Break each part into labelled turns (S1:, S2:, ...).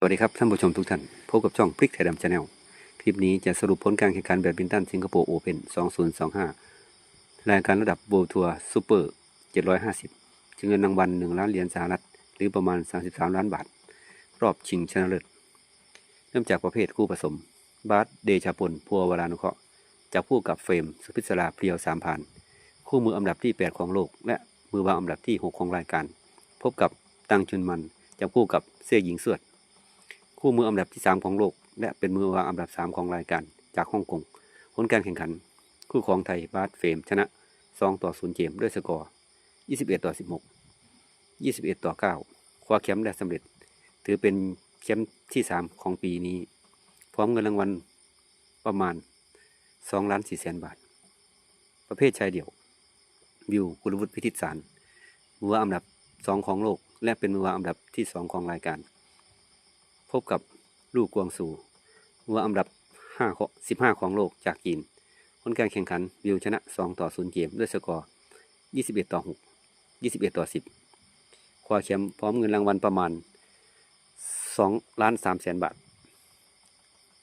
S1: สวัสดีครับท่านผู้ชมทุกท่าน พบกับช่องพลิกไทยดำชาแนลคลิปนี้จะสรุปผลการแข่งขันแบดมินตันสิงคโปร์โอเพน2025 รายการระดับโบทัวร์ซูเปอร์ 750จึงเงินรางวัล 1 ล้านเหรียญสหรัฐ หรือประมาณ 33 ล้านบาท รอบชิงชนะเลิศ เริ่มจากประเภทคู่ผสม บาสเดชาพลพัววรานุเคราะห์จับคู่กับเฟรมสุพิศราเพียวสามพาน คู่มืออันดับที่ 8 ของโลก และมือวางอันดับที่ 6 ของรายการ พบกับตังจุนมันจับคู่กับเซี่ยหญิงเสือด คู่มืออันดับที่ 3 ของโลก และเป็นมือวางอันดับ 3 ของรายการจากฮ่องกงผลการแข่งขัน คู่ของไทยบาสเฟมชนะ 2 ต่อ 0เกมด้วยสกอร์ 21 ต่อ 16 21 ต่อ 9 คว้าแชมป์ได้สำเร็จ ถือเป็นแชมป์ที่ 3 ของปีนี้ พร้อมเงินรางวัลประมาณ2ล้าน4แสนบาท ประเภทชายเดี่ยว วิวกุลวุฒิพิทิสารมือวางอันดับ 2 ของโลก และเป็นมือวางอันดับที่ 2 ของรายการ พบกับลู่กวงซูมือวาอันดับ5ของ15 ของโลกจากจีนผลการแข่งขันวิวชนะ 2 ต่อ 0 เกม ด้วยสกอร์ 21 ต่อ 6 21 ต่อ 10 คว้าแชมป์พร้อมเงินรางวัลประมาณ2ล้าน3แสนบาท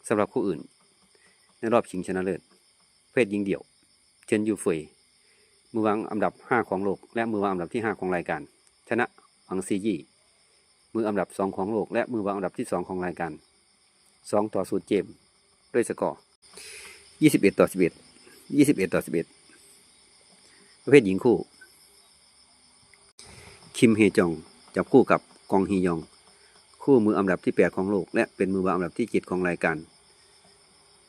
S1: สำหรับคู่อื่น ในรอบชิงชนะเลิศ เพศหญิงเดี่ยวเจนยูเฟยมือวางอันดับ 5 ของโลก และมือวางอันดับที่ 5 ของรายการ ชนะอังซียี่ มืออันดับ 2 ของโลก และมือวางอันดับที่ 2 ของรายการ 2 ต่อ0เกมด้วยสกอร์ 21 ต่อ 11 21 ต่อ 11 ประเภทหญิงคู่ คิมเฮจองจับคู่กับกองฮียอง คู่มืออันดับที่ 8 ของโลก และเป็นมือวางอันดับที่7ของรายการ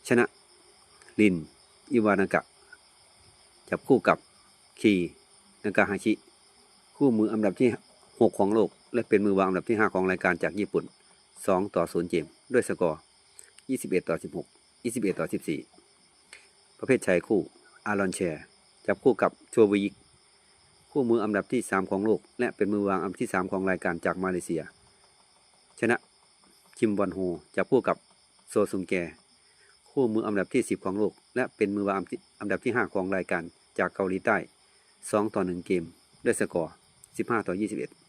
S1: ชนะ ลิน อิวานากะ จับคู่กับคีนากาฮาชิ คู่มืออันดับที่ 6ของโลก และเป็นมือวางอันดับที่5ของรายการจากญี่ปุ่น2ต่อ0เกมด้วยสกอร์21ต่อ16 21ต่อ14ประเภทชายคู่ อารอนแชร์จับคู่กับโชวิยิกคู่มืออันดับที่3ของโลก และเป็นมือวางอันดับที่3ของรายการจากมาเลเซีย ชนะคิมบอนโฮจับคู่กับโซซุงแก คู่มืออันดับที่ 10 ของโลก และเป็นมือวางอันดับที่ 5 ของรายการจากเกาหลีใต้ 2 ต่อ 1 เกม ด้วยสกอร์ 15 ต่อ 21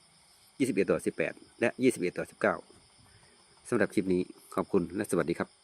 S1: 21 ต่อ 18 และ 21 ต่อ 19สำหรับคลิปนี้ขอบคุณและสวัสดีครับ